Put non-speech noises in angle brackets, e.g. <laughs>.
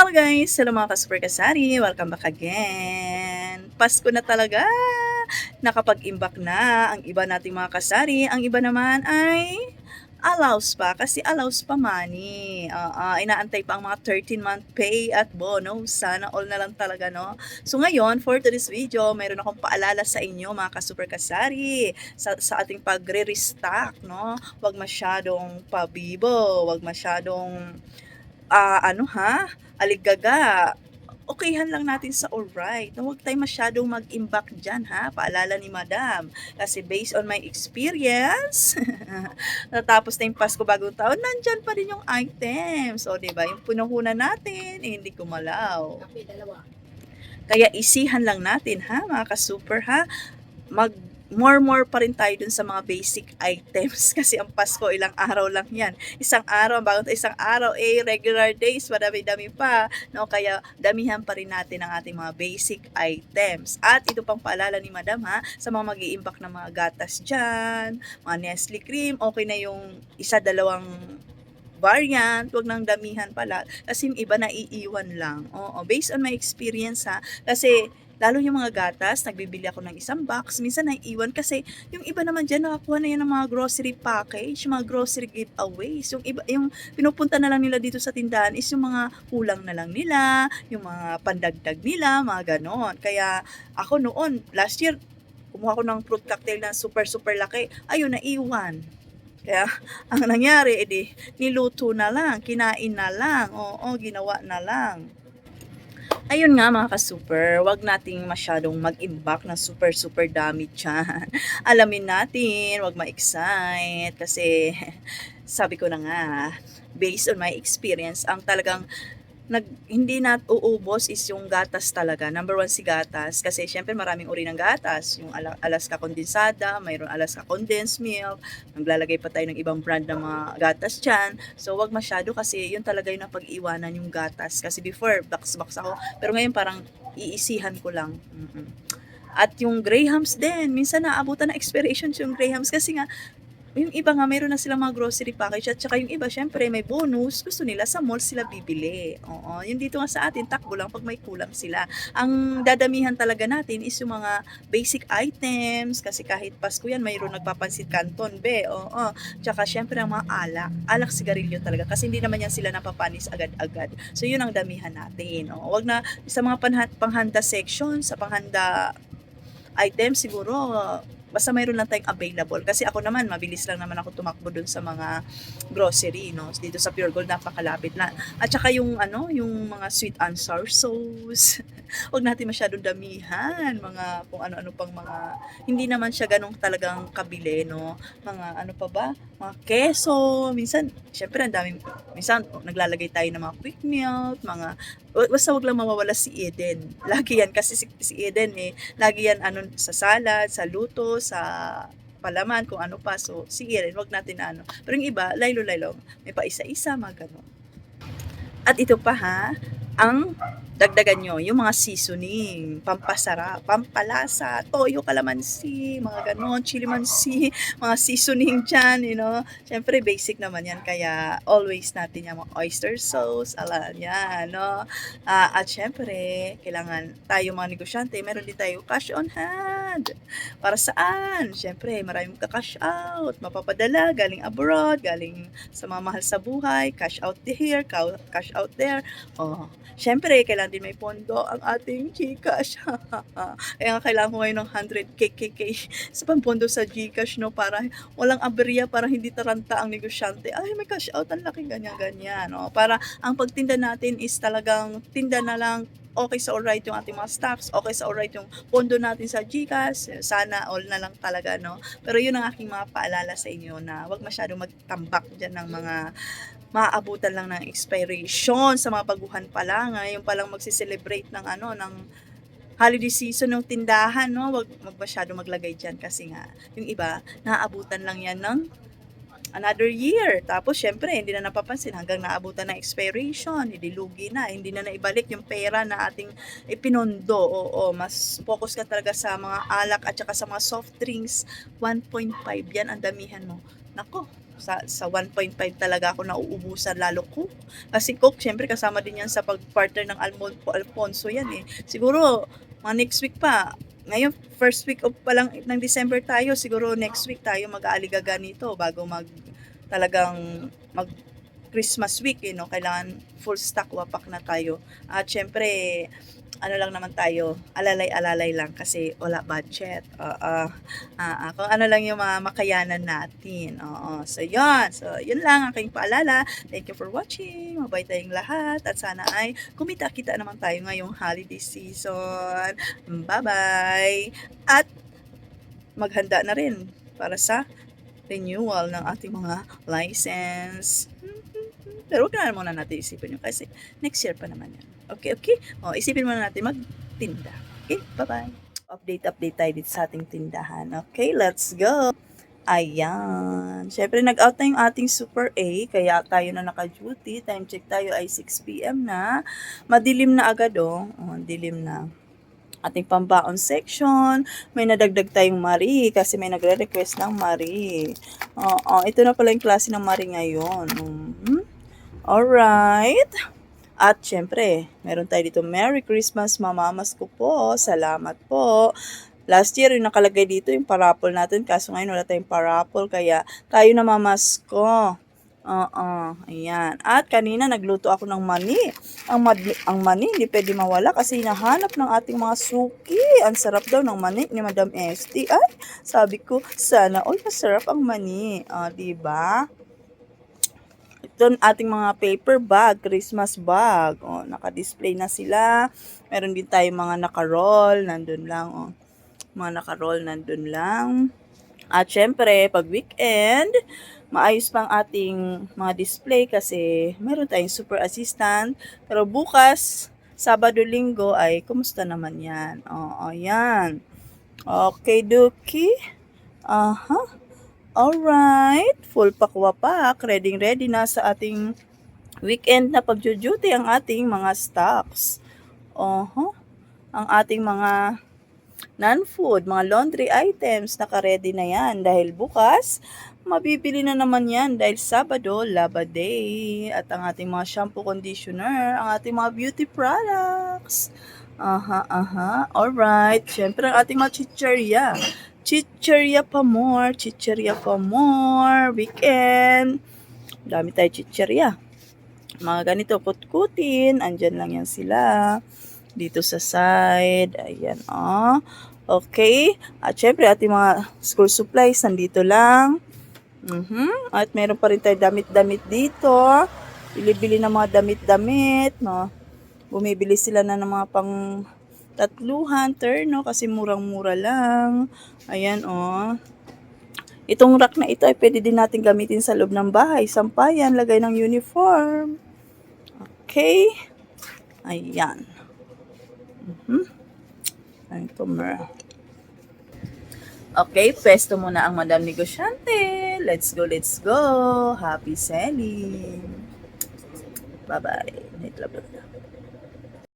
Hello guys! Hello mga ka-super kasari! Welcome back again! Pasko na talaga! Nakapag-imbak na ang iba nating mga kasari. Ang iba naman ay allows pa kasi allows pa money. Uh, inaantay pa ang mga 13-month pay at bonus. Sana all na lang talaga, no? So ngayon, for today's video, mayroon akong paalala sa inyo, mga ka-super kasari, sa, sa ating pagre-restock, no? Huwag masyadong pabibo, huwag masyadong ah, ano ha, aligaga, okayhan lang natin sa alright. Na huwag tayo masyadong mag-imbak dyan ha, paalala ni madam. Kasi based on my experience, <laughs> natapos na yung Pasko bagong taon, nandyan pa rin yung items. O diba, yung punuhunan natin, eh, hindi gumalaw. Kape, dalawa. Kaya isihan lang natin ha, mga ka-super ha. Mag more more pa rin tayo dun sa mga basic items <laughs> kasi ang Pasko ilang araw lang yan. Isang araw, bago isang araw, eh, regular days, madami-dami pa. No? Kaya damihan pa rin natin ang ating mga basic items. At ito pang paalala ni Madam ha, sa mga mag iimbak ng mga gatas dyan, mga Nestle cream, okay na yung isa, dalawang variant, wag nang damihan pala. Kasi iba naiiwan lang. Oo, based on my experience ha. Kasi lalo yung mga gatas, nagbibili ako ng isang box, minsan naiiwan kasi yung iba naman dyan, nakakuha na yan ng mga grocery package, mga grocery giveaways. Yung iba, yung pinupunta na lang nila dito sa tindahan is yung mga kulang na lang nila, yung mga pandagdag nila, mga ganon. Kaya ako noon, last year, kumuha ko ng fruit cocktail na super super laki, ayun, naiwan. Kaya, ang nangyari, edi, niluto na lang, kinain na lang, oo, ginawa na lang. Ayun nga mga ka-super, wag nating masyadong mag-imbak na super super dami dyan. <laughs> Alamin natin, wag ma-excite kasi <laughs> sabi ko na nga, based on my experience, ang talagang nag, hindi na uubos is yung gatas talaga. Number one si gatas. Kasi syempre maraming uri ng gatas. Yung ala- Alaska condensada, mayroon Alaska condensed milk. Naglalagay pa tayo ng ibang brand ng mga gatas dyan. So wag masyado kasi yun talaga yung napag-iwanan yung gatas. Kasi before, box-box ako. Pero ngayon parang iisihan ko lang. Mm-mm. At yung Grahams din, minsan naabutan na expiration yung Grahams kasi nga yung iba nga, mayroon na silang mga grocery package at saka yung iba, syempre, may bonus. Gusto nila sa mall sila bibili. Oo, yung dito nga sa atin, takbo lang pag may kulang sila. Ang dadamihan talaga natin is yung mga basic items kasi kahit Pasko yan, mayroon nagpapansit canton, be. Oo, tsaka syempre ang mga alak. Alak sigarilyo talaga kasi hindi naman yan sila napapanis agad-agad. So yun ang damihan natin. Oo, wag na sa mga panghanda section, sa panghanda item siguro basta mayroon lang tayong available. Kasi ako naman mabilis lang naman ako tumakbo dun sa mga grocery no? Dito sa Pure Gold napakalapit lang at saka yung ano yung mga sweet and sour sauce. <laughs> Wag natin masyadong damihan mga kung ano-ano pang mga hindi naman siya ganong talagang kabili no? Mga ano pa ba? Mga keso. Minsan syempre ang daming minsan naglalagay tayo ng mga quick milk mga basta wag lang mawawala si Eden. <laughs> Lagi yan kasi si, si Eden eh. Lagi yan ano sa salad sa luto sa palaman, kung ano pa. So, sige rin, wag natin na ano. Pero yung iba, laylo-laylo, may pa isa-isa, mga ganun. At ito pa ha, ang dagdagan nyo, yung mga seasoning, pampasarap, pampalasa, toyo, kalamansi, mga ganon, chili mansi, <laughs> mga seasoning dyan, you know. Siyempre, basic naman yan, kaya always natin yung mga oyster sauce, ala, yan, no. Ah, at syempre, kailangan tayo mga negosyante, meron din tayo cash on hand. Para saan? Syempre, maraming ka-cash out, mapapadala, galing abroad, galing sa mga mahal sa buhay, cash out here, ca- cash out there. Oh, syempre, kailangan din may pondo ang ating Gcash. <laughs> Kaya nga kailangan ko ngayon ng 100 KKK sa pampondo sa Gcash, no, para walang aberya, para hindi taranta ang negosyante. Ay, may cash out, ang laki ganyan-ganyan, no. Para ang pagtinda natin is talagang tinda na lang okay sa alright yung ating mga stocks, okay sa alright yung pondo natin sa GCash, sana all na lang talaga, no? Pero yun ang aking mga paalala sa inyo na wag masyadong magtambak dyan ng mga maaabutan lang ng expiration sa mga baguhan pa lang, ngayon pa lang magsi-celebrate ng ano, ng holiday season ng tindahan, no? Wag, wag masyado maglagay dyan kasi nga, yung iba, naaabutan lang yan ng another year. Tapos, syempre, hindi na napapansin hanggang naabutan ng expiration, hindi lugi na, hindi na naibalik yung pera na ating ipinondo. Oo, mas focus ka talaga sa mga alak at saka sa mga soft drinks. 1.5 yan ang damihan mo. Nako, sa, sa 1.5 talaga ako nauubusan lalo ko. Kasi Coke, syempre kasama din yan sa pag-partner ng Almon Alfonso yan eh. Siguro, mga next week pa, ngayon, first week of pa lang ng December tayo, siguro next week tayo mag-aaligaga nito bago mag, talagang mag Christmas week, eh, no? Kailangan full stock wapak na tayo. At syempre, ano lang naman tayo, alalay-alalay lang kasi wala budget. Oo. Ah, ah, kung ano lang yung mga makayanan natin. Oo. So, yun. So, yun lang aking paalala. Thank you for watching. Mabay tayong lahat. At sana ay kumita-kita naman tayo ngayong holiday season. Bye-bye. At maghanda na rin para sa renewal ng ating mga license. Pero huwag na muna natin isipin yun kasi next year pa naman yan. Okay, okay? O, isipin muna natin magtinda. Okay, bye-bye. Update, update tayo dito sa ating tindahan. Okay, let's go. Ayan. Siyempre, nag-out na yung ating Super A, kaya tayo na naka-duty. Time check tayo ay 6pm na. Madilim na agad, oh. oh dilim na ating pambaon section. May nadagdag tayong Marie kasi may nagre-request ng Marie. Oo, ito na pala yung klase ng Marie ngayon. Mhm. Alright. At syempre, meron tayo dito, Merry Christmas, mamamas ko po. Salamat po. Last year, yung nakalagay dito, yung parapol natin. Kaso ngayon, wala tayong parapol. Kaya, tayo na mamasko. Oo, ayan. At kanina, nagluto ako ng mani. Ang, mad- ang mani, hindi pwede mawala kasi hinahanap ng ating mga suki. Ang sarap daw ng mani ni Madam Esty. Ay, sabi ko, sana, oy, masarap ang mani. O, diba? Ito ating mga paper bag, Christmas bag. O, naka-display na sila. Meron din tayong mga naka-roll, nandun lang. O, mga naka-roll, nandun lang. At syempre, pag weekend, maayos pang ating mga display kasi meron tayong super assistant. Pero bukas, Sabado, Linggo ay kumusta naman yan? Oo, yan. Okay, Duki. Aha. Alright. Full pakwapak. Ready, ready na sa ating weekend na pagjo-duty ang ating mga stocks. Oho. Ang ating mga non-food, mga laundry items, naka-ready na yan. Dahil bukas, mabibili na naman yan dahil Sabado, Laba Day. At ang ating mga shampoo conditioner, ang ating mga beauty products. Aha, aha. Alright. Siyempre, ang ating mga chicherya. Chicherya pa more. Chicherya pa more. Weekend. Dami tayo chicherya. Mga ganito, kutkutin. Andyan lang yan sila. Dito sa side. Ayan, oh. Okay. At syempre, ating mga school supplies, nandito lang. Mhm. At meron pa rin tayo damit-damit dito. Bili-bili ng mga damit-damit, no. Bumibili sila na ng mga pang tatluhan, terno, kasi murang-mura lang. Ayan, oh. Itong rack na ito ay pwede din natin gamitin sa loob ng bahay. Sampayan, lagay ng uniform. Okay. Ayan. Mhm. Ayan ito, mer. Okay, pwesto muna ang Madam Negosyante. Let's go, let's go. Happy selling. Bye-bye.